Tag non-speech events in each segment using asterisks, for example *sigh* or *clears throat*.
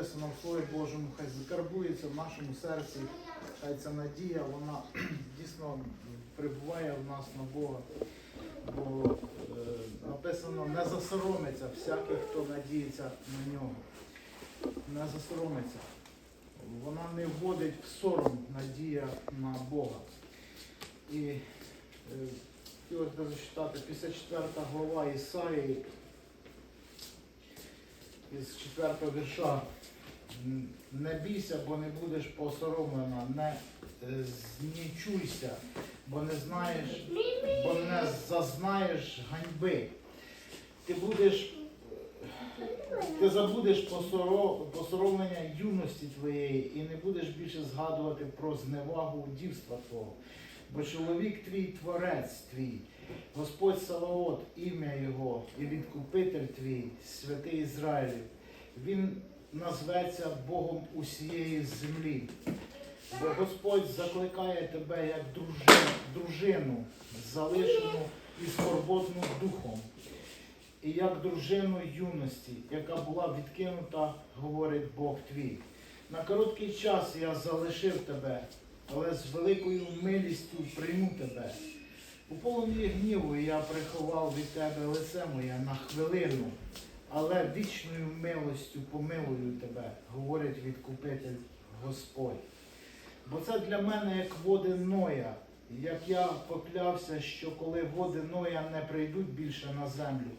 написано в Слові Божому, хай закарбується в нашому серці, хай ця надія, вона *clears throat* дійсно прибуває в нас на Бога. Бо е, написано, не засоромиться всякий, хто надіється на нього. Не засоромиться. Вона не вводить в сором надія на Бога. І е, хотілося зачитати 54 глава Ісаї із 4 вірша. Не бійся, бо не будеш посоромлена, не е, знічуйся, бо не знаєш, бо не зазнаєш ганьби. Ти будеш, ти забудеш посоромлення юності твоєї і не будеш більше згадувати про зневагу дівства твого. Бо чоловік твій творець твій, Господь Саваот, ім'я Його, і відкупитель твій, святий Ізраїлів. Він назветься Богом усієї землі. Бо Господь закликає тебе як дружину, залишену і скорботну духом, і як дружину юності, яка була відкинута, говорить Бог твій. На короткий час я залишив тебе, але з великою милістю прийму тебе. У полум'ї гніву я приховав від тебе лице моє на хвилину, але вічною милостю помилую тебе, говорить відкупитель Господь. Бо це для мене як води Ноя, як я поклявся, що коли води Ноя не прийдуть більше на землю,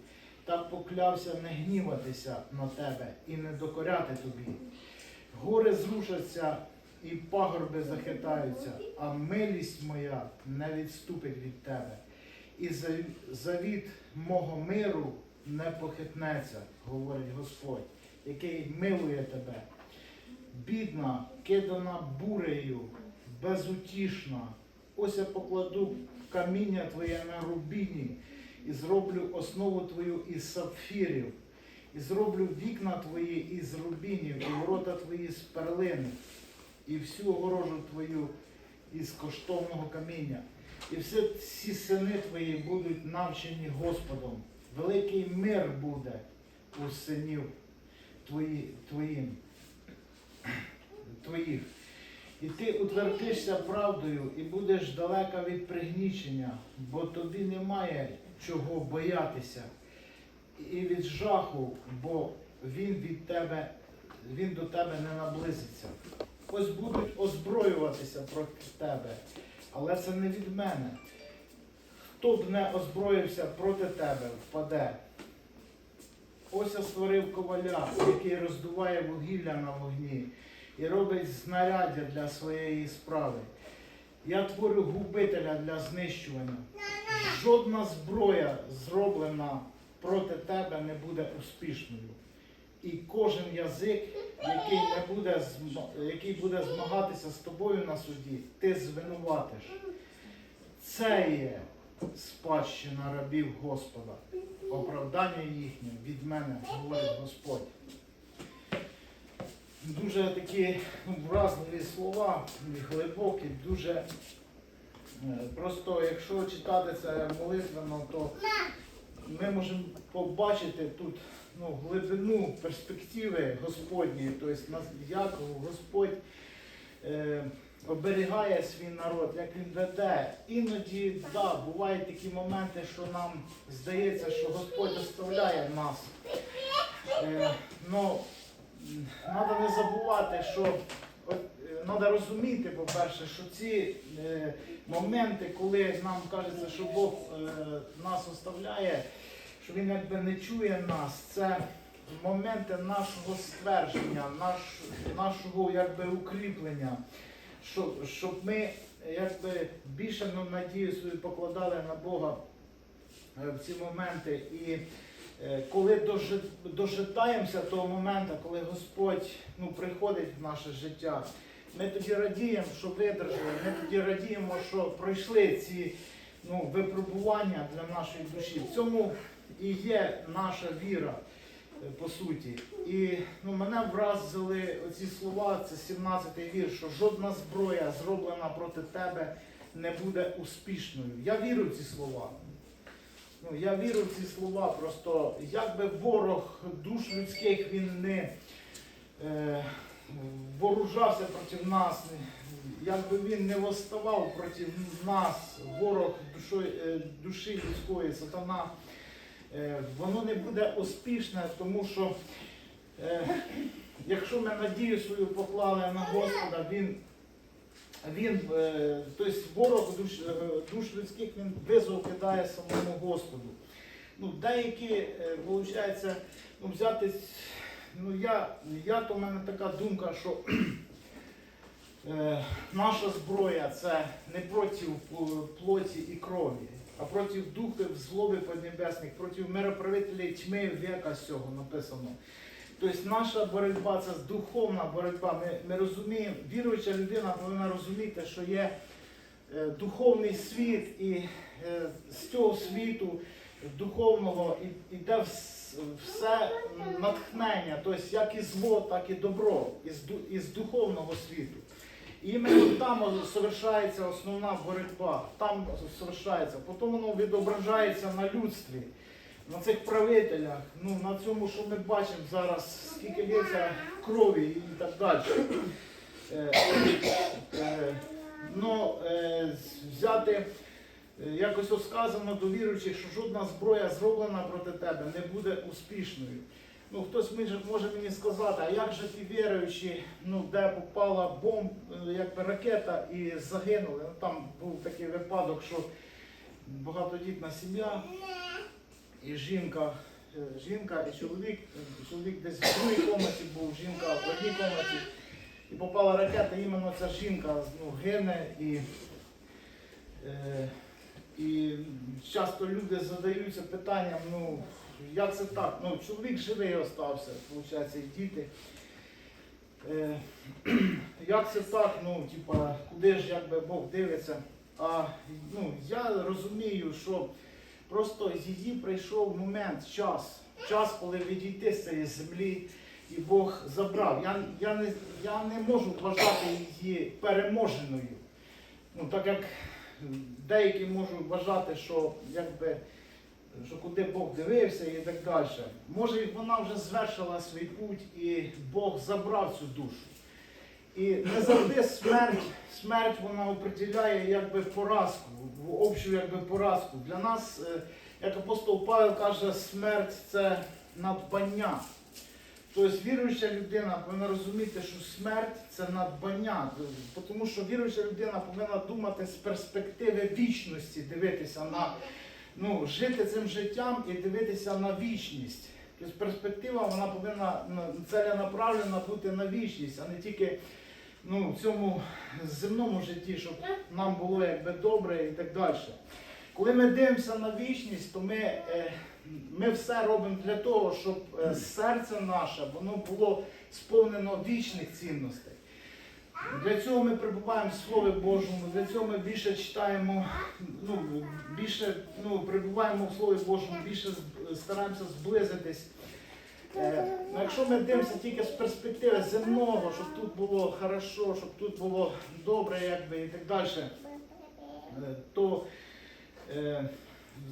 так поклявся не гніватися на тебе і не докоряти тобі. Гори зрушаться і пагорби захитаються, а милість моя не відступить від тебе. І за- завіт мого миру не похитнеться, говорить Господь, який милує тебе. Бідна, кидана бурею, безутішна. Ось я покладу каміння твоє на рубіні і зроблю основу твою із сапфірів, і зроблю вікна твої із рубінів, і ворота твої з перлини, і всю огорожу твою із коштовного каміння. І всі ці сини твої будуть навчені Господом. Великий мир буде у синів твої, твоїм, твоїх. І ти утвердишся правдою і будеш далека від пригнічення, бо тобі немає чого боятися, і від жаху, бо він від тебе, він до тебе не наблизиться. Ось будуть озброюватися проти тебе, але це не від мене. Хто б не озброївся проти тебе, впаде. Ось я створив коваля, який роздуває вугілля на вогні і робить знаряддя для своєї справи. Я творю губителя для знищування. Жодна зброя, зроблена проти тебе, не буде успішною. І кожен язик, який, не буде, який буде змагатися з тобою на суді, ти звинуватиш. Це є спадщина рабів Господа, оправдання їхнє від мене, говорить Господь. Дуже такі вразливі слова, глибокі, дуже е, просто, якщо читати це молитвенно, то ми можемо побачити тут ну, глибину перспективи Господньої, тобто як Господь е, оберігає свій народ, як він веде. Іноді, да, бувають такі моменти, що нам здається, що Господь оставляє нас. Е, ну, Треба не забувати, що треба розуміти, по-перше, що ці е, моменти, коли нам кажеться, що Бог е, нас оставляє, що Він якби не чує нас, це моменти нашого ствердження, наш, нашого якби, укріплення, щоб, щоб ми якби, більше ну, надію свою покладали на Бога е, в ці моменти. І Е, коли дожи- дожитаємося того моменту, коли Господь ну, приходить в наше життя, ми тоді радіємо, що видержали, ми тоді радіємо, що пройшли ці ну, випробування для нашої душі. В цьому і є наша віра, е, по суті. І ну, мене вразили оці слова, це 17-й вірш, що жодна зброя, зроблена проти тебе, не буде успішною. Я вірю в ці слова. Ну, я вірю в ці слова, просто як би ворог душ людських він не е, вооружався проти нас, якби він не восставав проти нас, ворог душою, е, душі людської, сатана, е, воно не буде успішне, тому що якщо ми надію свою поклали на Господа, він, він е, тобто ворог душ, е, душ людських він визов кидає самому Господу. Ну, деякі, виходить, ну, взяти, ну я, я то в мене така думка, що *clears throat* е, наша зброя це не проти плоті і крові, а проти духів злоби поднебесних, проти мироправителей тьми века сього написано. Тобто наша боротьба це духовна боротьба. Ми, ми розуміємо, віруюча людина повинна розуміти, що є е, духовний світ, і е, з цього світу духовного вс- все натхнення, тобто як і зло, так і добро із духовного світу. І іменно там совершається основна боротьба, там совершається. Потім воно відображається на людстві, на цих правителях, ну, на цьому, що ми бачимо зараз, скільки лється крові і так далі. Е, е, ну, е, взяти, е, якось сказано до віруючих, що жодна зброя зроблена проти тебе не буде успішною. Ну, хтось може, мені сказати, а як же ті віруючі, ну, де попала бомб, е, якби ракета і загинули. Ну, там був такий випадок, що багатодітна сім'я і жінка, е, жінка і чоловік, чоловік десь в другій кімнаті був, жінка в одній кімнаті. І попала ракета, іменно ця жінка ну, гине і, е, і часто люди задаються питанням, ну як це так? Ну, чоловік живий остався, виходить, і діти. Е, *clears throat* як це так? Ну, типа, куди ж якби Бог дивиться? А ну, я розумію, що просто її прийшов момент, час, час, коли відійти з цієї землі, і Бог забрав. Я, я, не, я не можу вважати її переможеною. Ну, так як деякі можуть вважати, що якби що куди Бог дивився і так далі. Може, вона вже звершила свій путь і Бог забрав цю душу. І не завжди смерть, смерть вона определяє якби поразку, общу якби поразку. Для нас, е, як апостол Павел каже, смерть це надбання. Тобто віруюча людина повинна розуміти, що смерть це надбання. Тому що віруюча людина повинна думати з перспективи вічності, дивитися на ну, жити цим життям і дивитися на вічність. Тобто перспектива вона повинна целенаправлена бути на вічність, а не тільки ну, в цьому земному житті, щоб нам було якби добре і так далі. Коли ми дивимося на вічність, то ми, е, ми все робимо для того, щоб е, серце наше воно було сповнено вічних цінностей. Для цього ми перебуваємо в Слові Божому, для цього ми більше читаємо, ну, більше ну, перебуваємо в Слові Божому, більше стараємося зблизитись. Е, ну, якщо ми дивимося тільки з перспективи земного, щоб тут було хорошо, щоб тут було добре, якби і так далі, е, то е,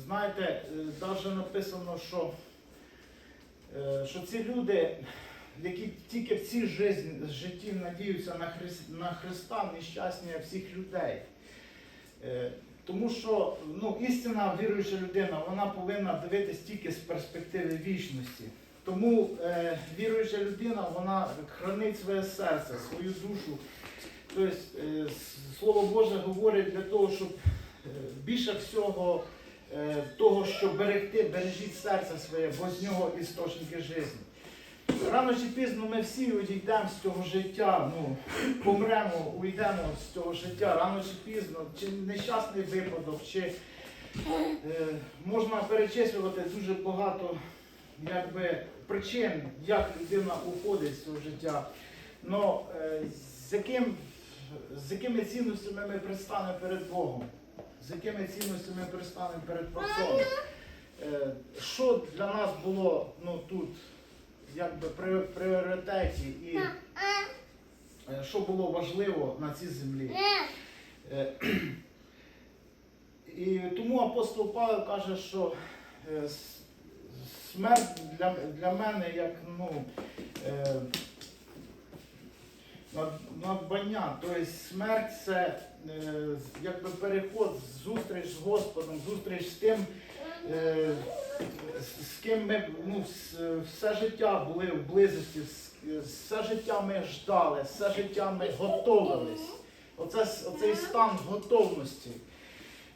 знаєте, навіть написано, що, що ці люди, які тільки в цій житті, надіються на, Христ, на Христа, нещасні всіх людей. Тому що ну, істинна віруюча людина, вона повинна дивитись тільки з перспективи вічності. Тому е, віруюча людина, вона хранить своє серце, свою душу. Тобто, е, Слово Боже говорить для того, щоб е, більше всього е, того, що берегти, бережіть серце своє, бо з нього істочники життя. Рано чи пізно ми всі одійдемо з цього життя, ну, помремо, уйдемо з цього життя, рано чи пізно, чи нещасний випадок, чи е, можна перечислювати дуже багато якби, причин, як людина уходить з цього життя. Но е, з, яким, з якими цінностями ми предстанемо перед Богом, з якими цінностями ми предстанемо перед Творцом. Е, що для нас було ну, тут якби при пріоритеті і е, що було важливо на цій землі. Е, І тому апостол Павел каже, що е, смерть для, для мене як ну, е, Надбання, тобто смерть це е, якби переход, зустріч з Господом, зустріч з тим, е, з, ким ми ну, все життя були в близості, все життя ми ждали, все життя ми готовились. Оце, оцей стан готовності.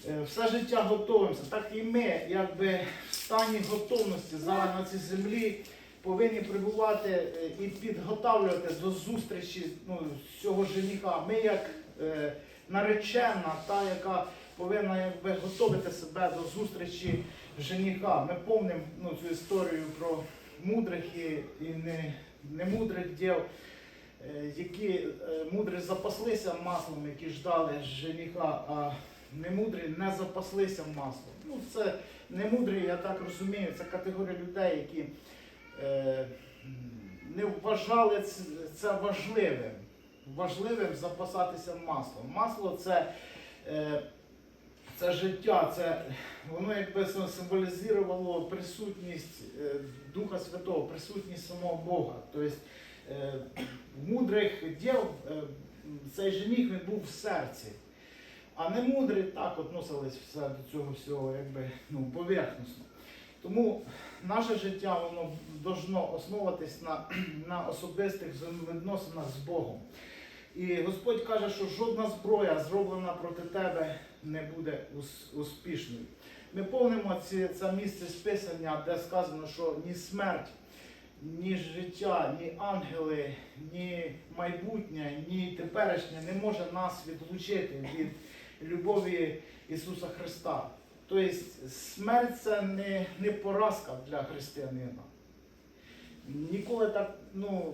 Е, Все життя готуємося. Так і ми, якби в стані готовності зараз на цій землі повинні прибувати е, і підготавлювати до зустрічі ну, цього жениха. Ми як е, наречена, та, яка повинна якби, готувати себе до зустрічі жениха. Ми помнимо ну, цю історію про мудрих і, і не, немудрих дів, е, які мудрі запаслися маслом, які ждали жениха, а немудрі не запаслися маслом. Ну, це немудрі, я так розумію, це категорія людей, які е, не вважали це важливим. Важливим запасатися маслом. Масло це, е, це життя, це воно якби символізувало присутність е, Духа Святого, присутність самого Бога. Тобто е, мудрих дів е, цей жених він був в серці. А не мудрі так относились до цього всього, якби ну, поверхносно. Тому наше життя воно должно основуватись на, *clears throat* на особистих взаємовідносинах з Богом. І Господь каже, що жодна зброя, зроблена проти тебе, не буде успішною. Ми повнимо ці, це місце списання, де сказано, що ні смерть, ні життя, ні ангели, ні майбутнє, ні теперішнє не може нас відлучити від любові Ісуса Христа. Тобто смерть це не, не поразка для християнина. Ніколи так, ну,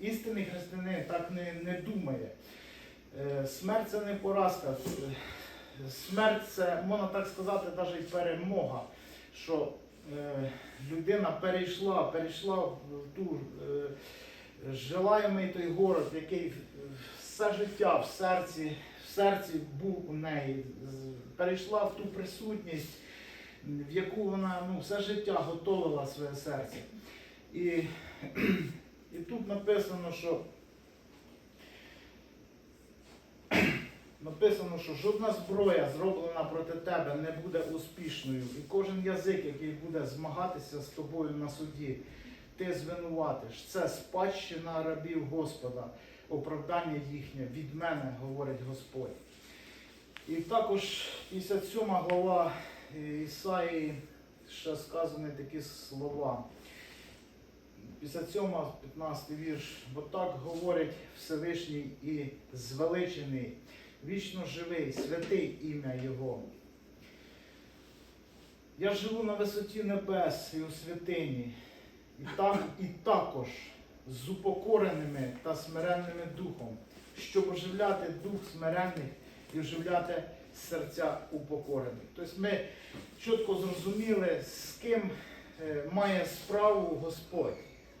істинний християнин так не, не думає. Е, Смерть це не поразка. Смерть це, можна так сказати, навіть перемога. Що е, людина перейшла, перейшла в ту е, желаємий той город, який все життя в серці, серці був у неї, перейшла в ту присутність, в яку вона ну, все життя готовила своє серце. І, і тут написано, що написано, що жодна зброя, зроблена проти тебе, не буде успішною. І кожен язик, який буде змагатися з тобою на суді, ти звинуватиш. Це спадщина рабів Господа, оправдання їхнє від мене, говорить Господь. І також 57 глава е, Ісаї ще сказані такі слова. 57, 15 вірш. Бо так говорить Всевишній і звеличений, вічно живий, святий ім'я Його. Я живу на висоті небес і у святині, і там і також з упокореними та смиренними духом, щоб оживляти дух смиренних і оживляти серця упокорених. Тобто ми чітко зрозуміли, з ким е, має справу Господь.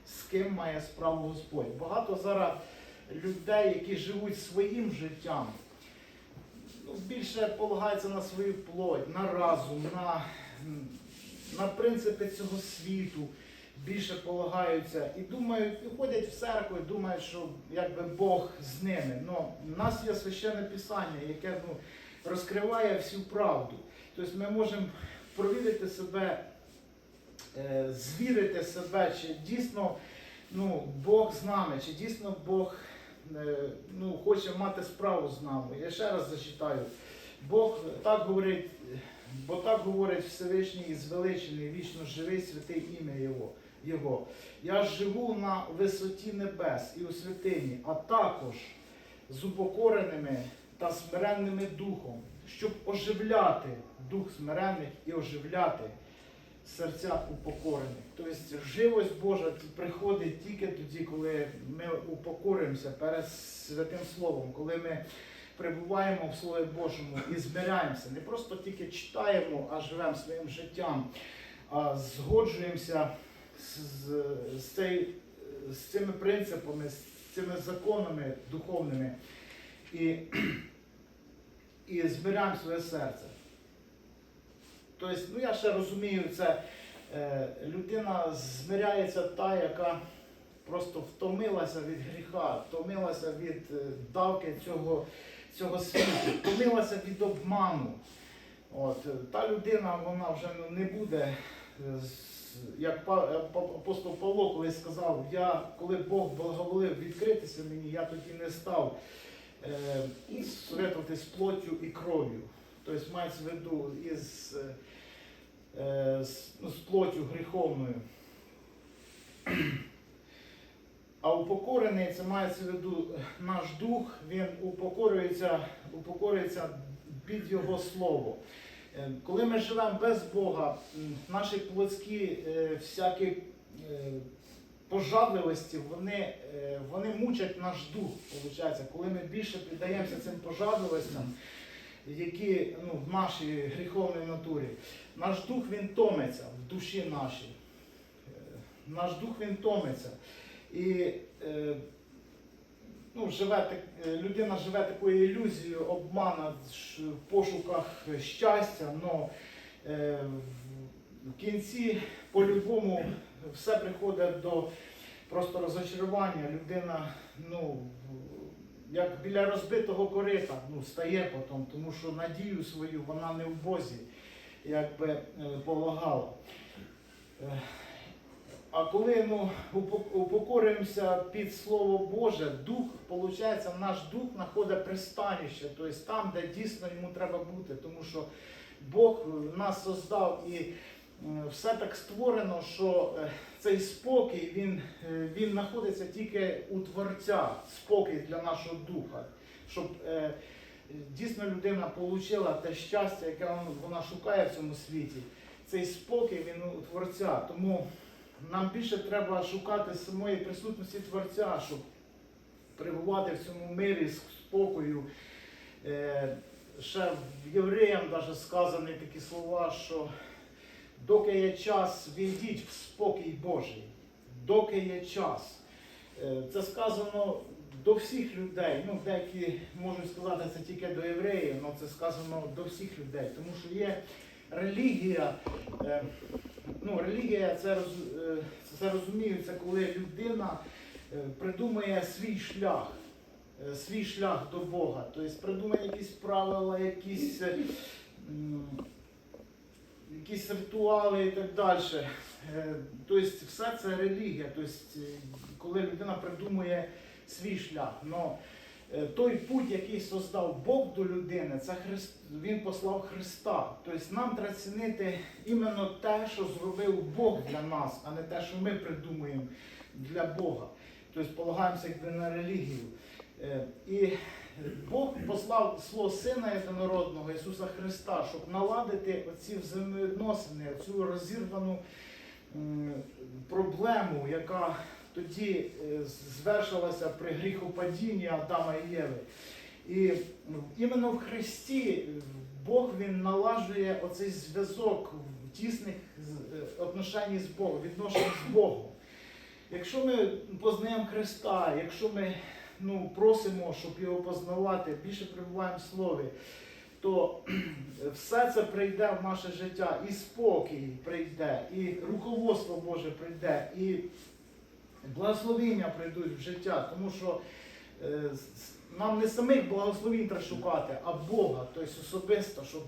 З ким має справу Господь. Багато зараз людей, які живуть своїм життям, ну, більше полагаються на свою плоть, на разум, на, на принципи цього світу, більше полагаються і думають, і ходять в церкву, і думають, що якби Бог з ними. Но в нас є священне писання, яке ну, розкриває всю правду. Тобто ми можемо провірити себе, е, звірити себе, чи дійсно ну, Бог з нами, чи дійсно Бог е, ну, хоче мати справу з нами. Я ще раз зачитаю. Бог так говорить, бо так говорить Всевишній і звеличений, вічно живий святий ім'я Його. Його. Я живу на висоті небес і у святині, а також з упокореними та смиренними духом, щоб оживляти дух смирених і оживляти серця упокорених. Тобто живость Божа приходить тільки тоді, коли ми упокоримося перед святим Словом, коли ми перебуваємо в Слові Божому і змиряємося. Не просто тільки читаємо, а живемо своїм життям, а згоджуємося з, з, цей- з цими принципами, з цими законами духовними і, і змиряємо своє серце. Тобто, ну я ще розумію, це е, людина змиряється та, яка просто втомилася від гріха, втомилася від е, давки цього, цього світу, втомилася від обману. От, та людина вона вже не буде, як е, апостол Павло колись сказав, я, коли Бог благоволив відкритися мені, я тоді не став е, советувати плоттю і кров'ю. Тобто мається в виду із, е, е, з, ну, з плоттю гріховною. А упокорений це мається в виду наш дух, він упокорюється, упокорюється під Його слово. Е, Коли ми живемо без Бога, наші плотські е, всякі е, пожадливості, вони, е, вони мучать наш дух, виходить. Коли ми більше піддаємося цим пожадливостям, які ну, в нашій гріховній натурі, наш дух він томиться в душі нашій. Наш дух він томиться. І ну, живе, е, людина живе такою ілюзією обмана в пошуках щастя, але в кінці по-любому все приходить до просто розочарування. Людина, ну, як біля розбитого корита, ну, стає потім, тому що надію свою вона не в Бозі, якби е, полагала. А коли ну, упо- упокорюємося під Слово Боже, дух, виходить, наш дух знаходить пристанище, тобто там, де дійсно йому треба бути, тому що Бог нас создав і е, все так створено, що е, цей спокій він, е, він знаходиться тільки у Творця, спокій для нашого духа, щоб дійсно людина отримала те щастя, яке вона шукає в цьому світі. Цей спокій він у Творця. Тому нам більше треба шукати самої присутності Творця, щоб перебувати в цьому мирі, с- спокою. Е, ще в євреям навіть сказані такі слова, що доки є час, війдіть в спокій Божий. Доки є час. Е, Це сказано до всіх людей. Ну, деякі можуть сказати це тільки до євреїв, але це сказано до всіх людей. Тому що є релігія. е, Ну, релігія це, роз- е, це розуміється, коли людина е, придумує свій шлях, свій шлях до Бога. Тобто придумує якісь правила, якісь, якісь ритуали і так далі. Тобто все це релігія. Тобто, коли людина придумує свій шлях. Но той путь, який создав Бог до людини, це Христ, Він послав Христа. Тобто нам треба цінити іменно те, що зробив Бог для нас, а не те, що ми придумуємо для Бога. Тобто полагаємося якби на релігію. Е, І Бог послав свого Сина Єдинородного Ісуса Христа, щоб наладити оці взаємовідносини, цю розірвану проблему, яка тоді е, звершилася при гріхопадінні Адама і Єви. І іменно в Христі Бог він налажує оцей зв'язок в тісних е, отношенні з Богом, відношень з Богом. Якщо ми познаємо Христа, якщо ми ну, просимо, щоб його познавати, більше перебуваємо в Слові, то *clears throat* все це прийде в наше життя, і спокій прийде, і руководство Боже прийде, і благословіння прийдуть в життя, тому що е, нам не самих благословінь треба шукати, а Бога, тобто особисто, щоб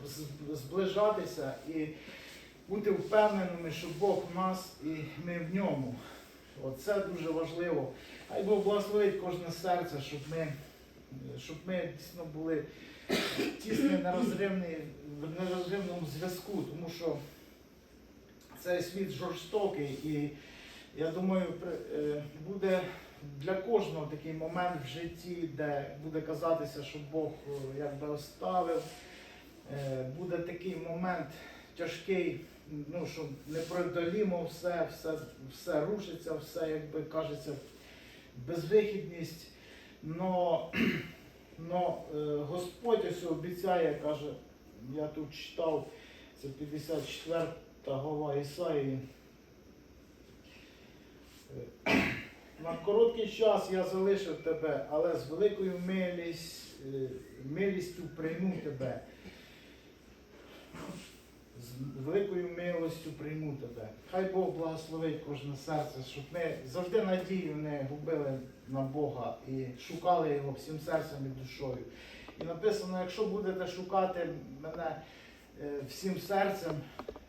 зближатися і бути впевненими, що Бог в нас і ми в ньому. От це дуже важливо. Хай Бог благословить кожне серце, щоб ми, щоб ми дійсно були нерозривні, в нерозривному зв'язку, тому що цей світ жорстокий і я думаю, е, буде для кожного такий момент в житті, де буде казатися, що Бог е, якби оставив. Е, Буде такий момент тяжкий, ну, що непреодолімо все, все, все рушиться, все, якби кажеться, безвихідність. Но, *clears throat* но Господь ось обіцяє, каже, я тут читав, це 54 глава Ісаїї. На короткий час я залишив тебе, але з великою милість, е, милістю прийму тебе. З з великою милостю прийму тебе. Хай Бог благословить кожне серце, щоб ми завжди надію не губили на Бога і шукали його всім серцем і душою. І написано, якщо будете шукати мене е, всім серцем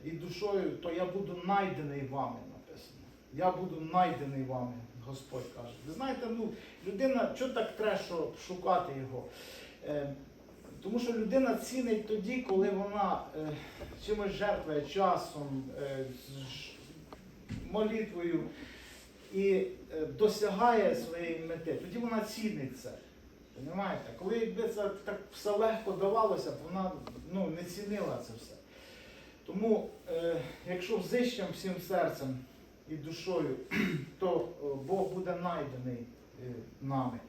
і душою, то я буду найдений вами. Я буду найдений вами, Господь каже. Ви знаєте, ну, людина, що так треба шукати його? Е, тому що людина цінить тоді, коли вона е, чимось жертвує часом, е, ж- молитвою і е, досягає своєї мети, тоді вона цінить це. Понімаєте? Коли якби це так все легко давалося, вона ну, не цінила це все. Тому, е, якщо взищем всім серцем і душою, *clears throat* то е, Бог буде найдений е, нами.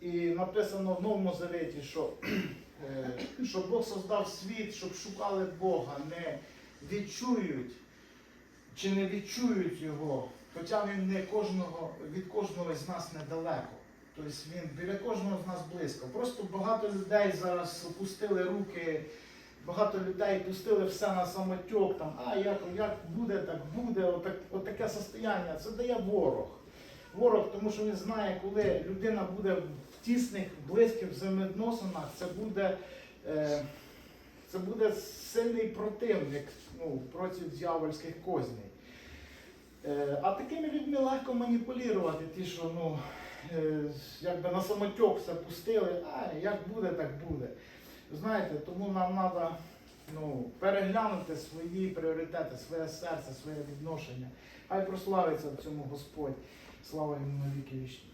І написано в Новому Завіті, що, *clears throat* е, що Бог создав світ, щоб шукали Бога, не відчують чи не відчують його, хоча він не кожного, від кожного з нас недалеко. Тобто він біля кожного з нас близько. Просто багато людей зараз опустили руки, багато людей пустили все на самотьок, там, а як, як буде, так буде, отак, отаке состояння. Це дає ворог. Ворог, тому що він знає, коли людина буде в тісних, близьких взаємовідносинах, це буде, е, це буде сильний противник ну, проти дьявольських козней. Е, а такими людьми легко маніпулювати, ті, що ну, е, якби на самотьок все пустили, а як буде, так буде. Знаєте, тому нам треба ну, переглянути свої пріоритети, своє серце, своє відношення. Хай прославиться в цьому Господь. Слава йому на віки вічні.